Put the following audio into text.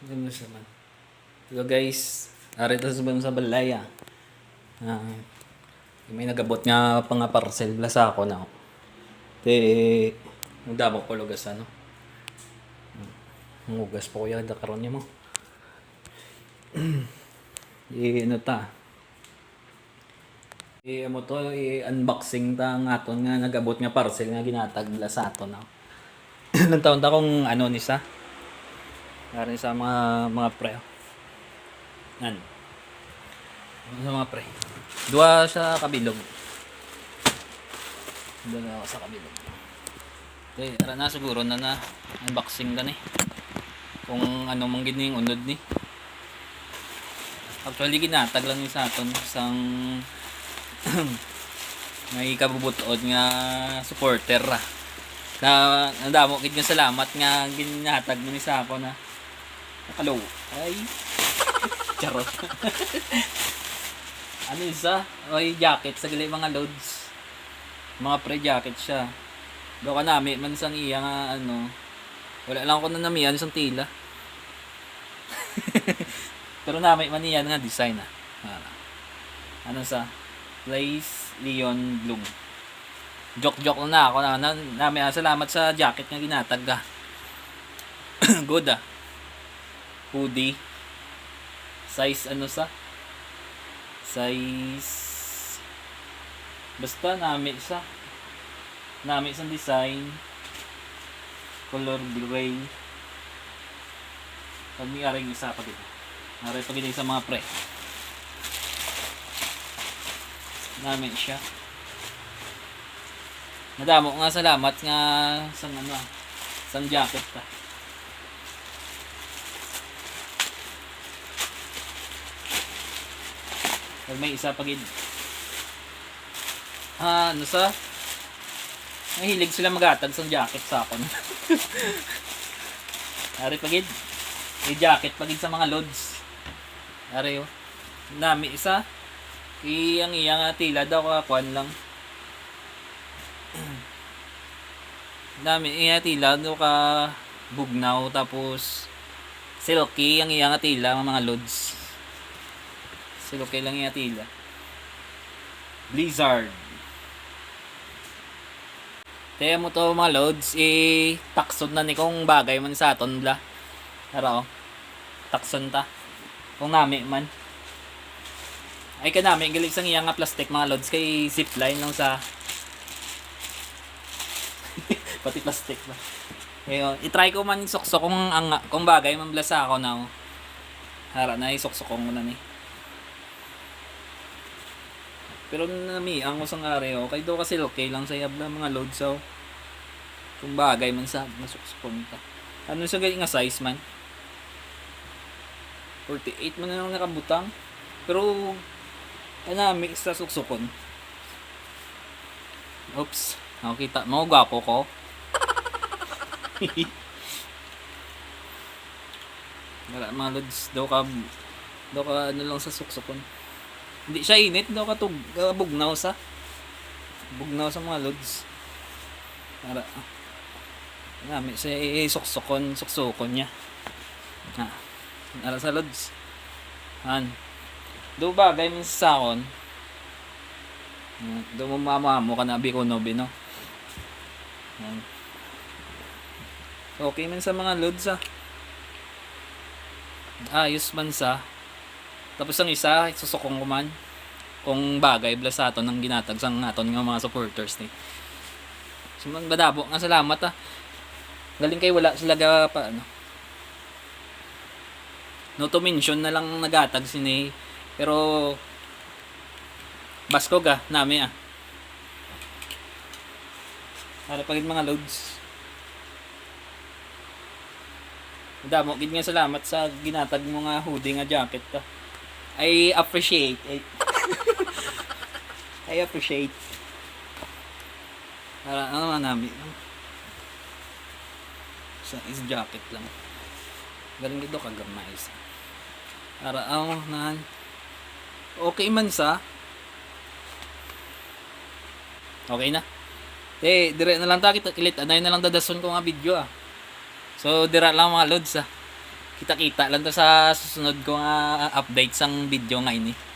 Ganun siya man. So guys, arito sa sa balaya. Ah, may nagabot nga pa nga parcel bla sa ako na. Te, nagdamo ko lugas ano. Ang ugas po kuya, dakaron niya mo. I, ano ta? I, ano to, i-unboxing ta nga aton nga nagabot nga parcel nga ginatag bla sa aton na. Ilang taon ta kung ano ni sa? Dari sa mga mga pre. Nan. Ano sa mga pre? Dua sa kabilog. Dua sa kabilog. Okay, ara na siguro na na unboxing ka ni. Kung ano mang gini yung unod ni. Actually ginatag lang ni sa aton isang may kabubutod nga supporter ra. Na nadamo kid nga salamat nga ginatag mo ni sa ako na Nakalo. Ay. Charot. ano isa? Ay, jacket. Sa gali mga loads. Mga pre-jacket siya. Daw ka nami, man sang iya nga ano. Wala lang ako na namiyan isang tila. Pero nami man iyan nga design ah. Ah. Ano sa? Place Leon Bloom. Joke-joke na ako na, na nami ah, salamat sa jacket nga ginatag ka. Good ah hoodie. Size ano sa? Size Basta nami sa nami sa design. Color gray. Pag may aring isa pa dito aray pag sa mga pre. Nami siya. Nadamo nga salamat nga sa ano sa jacket ka Pag may isa pagid. Ah, ano sa? Mahilig sila magatag sa jacket sa akon. Ari pagid. May jacket pagid sa mga loads. Ari oh. Nami isa. Iyang iyang tila daw kakuan lang. Nami iya tila daw ka bugnaw tapos silky ang iyang tila mga loads. Silo lang yung atila. Blizzard. Kaya mo to mga loads, eh, taksod na ni kung bagay man sa aton bla. Tara oh. Takson ta. Kung nami man. Ay ka nami, galing sang iya nga plastic mga loads kay zipline lang sa pati plastic ba. Ngayon, i-try ko man suksok kung ang kung bagay man bla sa ako na. Oh. Hara na isuksok ko muna ni. Pero nami, ang usang are, okay daw kasi okay lang sa yabla mga load so kung bagay man sa masuksupon ta. Ano sa nga size man? 48 man na lang nakabutang. Pero ano, mix sa suksukon. Oops. Nakita mo, gwapo ko. Wala mga loads daw ka daw ka ano lang sa suksukon. Hindi siya init daw katug uh, bugnaw sa bugnaw sa mga loads. Para Nami sa isuksukon, suksukon niya. Ha. Ara sa loads. Han. Do bagay min sa sakon. Do mo mama mo ka na biko no bino. Han. Okay man sa mga loads ah. Ayos man sa tapos ang isa, susukong ko man. Kung bagay, blas aton ang ginatag sa aton nga mga supporters ni. So, badabo nga salamat ah. Galing kay wala sila ga pa ano. No to mention na lang nagatag sini. Pero Basko ga nami ah. Para pagid mga loads. Damo gid nga salamat sa ginatag mo nga hoodie nga jacket ka. I appreciate it. I appreciate. Para ano man namin. Sa is jacket lang. Galing dito kagamay sa. Para ano nan. Okay man sa. Okay na. Eh, dire na lang ta kita kilit. Anay na lang dadason ko nga video ah. So, dira lang mga loads ah. Kita-kita lang to sa susunod ko nga update sang video nga ini.